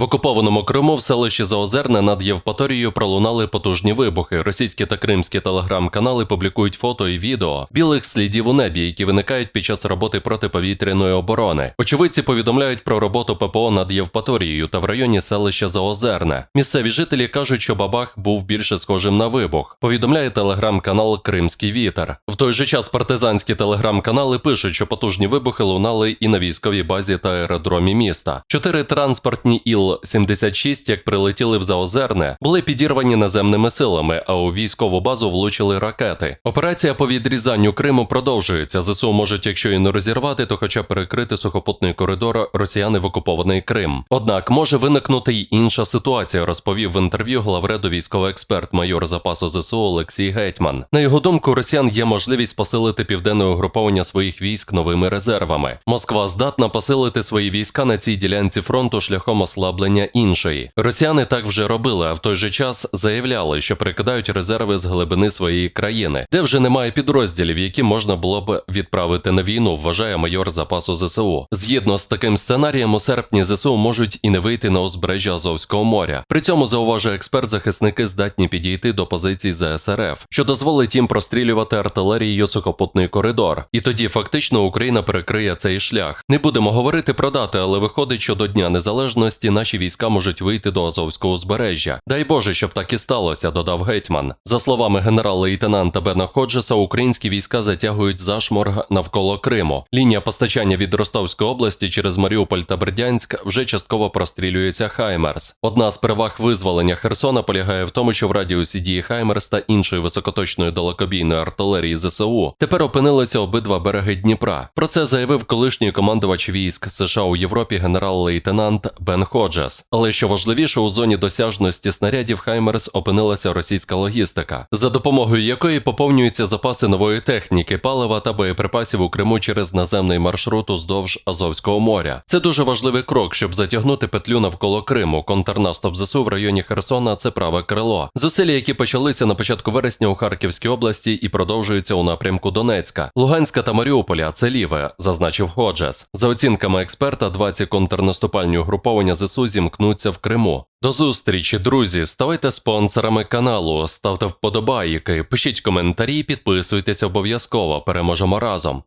В окупованому Криму в селищі Заозерне над Євпаторією пролунали потужні вибухи. Російські та кримські телеграм-канали публікують фото і відео білих слідів у небі, які виникають під час роботи протиповітряної оборони. Очевидці повідомляють про роботу ППО над Євпаторією та в районі селища Заозерне. Місцеві жителі кажуть, що бабах був більше схожим на вибух. Повідомляє телеграм-канал Кримський вітер. В той же час партизанські телеграм-канали пишуть, що потужні вибухи лунали і на військовій базі та аеродромі міста. Чотири транспортні Іл-76, як прилетіли в Заозерне, були підірвані наземними силами, а у військову базу влучили ракети. Операція по відрізанню Криму продовжується. ЗСУ можуть, якщо і не розірвати, то хоча перекрити сухопутний коридор росіяни в окупований Крим. Однак може виникнути й інша ситуація, розповів в інтерв'ю главреду військовий експерт майор запасу ЗСУ Олексій Гетьман. На його думку, росіян є можливість посилити південне угруповання своїх військ новими резервами. Москва здатна посилити свої війська на цій ділянці фронту шляхом ослаблення іншої. Росіяни так вже робили, а в той же час заявляли, що прикидають резерви з глибини своєї країни, де вже немає підрозділів, які можна було б відправити на війну, вважає майор запасу ЗСУ. Згідно з таким сценарієм, у серпні ЗСУ можуть і не вийти на узбережжя Азовського моря. При цьому зауважує експерт, захисники здатні підійти до позицій ЗСРФ, що дозволить їм прострілювати артилерією сухопутний коридор. І тоді фактично Україна перекриє цей шлях. Не будемо говорити про дати, але виходить, що до Дня Незалежності наші війська можуть вийти до Азовського узбережжя. Дай Боже, щоб так і сталося, додав гетьман. За словами генерала-лейтенанта Бена Ходжеса, українські війська затягують зашморг навколо Криму. Лінія постачання від Ростовської області через Маріуполь та Бердянськ вже частково прострілюється Хаймерс. Одна з переваг визволення Херсона полягає в тому, що в радіусі дії Хаймерс та іншої високоточної далекобійної артилерії ЗСУ тепер опинилися обидва береги Дніпра. Про це заявив колишній командувач військ США у Європі генерал-лейтенант Бен Ходжес. Але що важливіше, у зоні досяжності снарядів Хаймерс опинилася російська логістика, за допомогою якої поповнюються запаси нової техніки, палива та боєприпасів у Криму через наземний маршрут уздовж Азовського моря. Це дуже важливий крок, щоб затягнути петлю навколо Криму. Контрнаступ ЗСУ в районі Херсона це праве крило. Зусилля, які почалися на початку вересня у Харківській області і продовжуються у напрямку Донецька, Луганська та Маріуполя. Це ліве, зазначив Ходжес. За оцінками експерта, 20 контрнаступальні угруповання ЗСУ зімкнуться в Криму. До зустрічі, друзі. Ставайте спонсорами каналу, ставте вподобайки, пишіть коментарі, підписуйтесь обов'язково. Переможемо разом.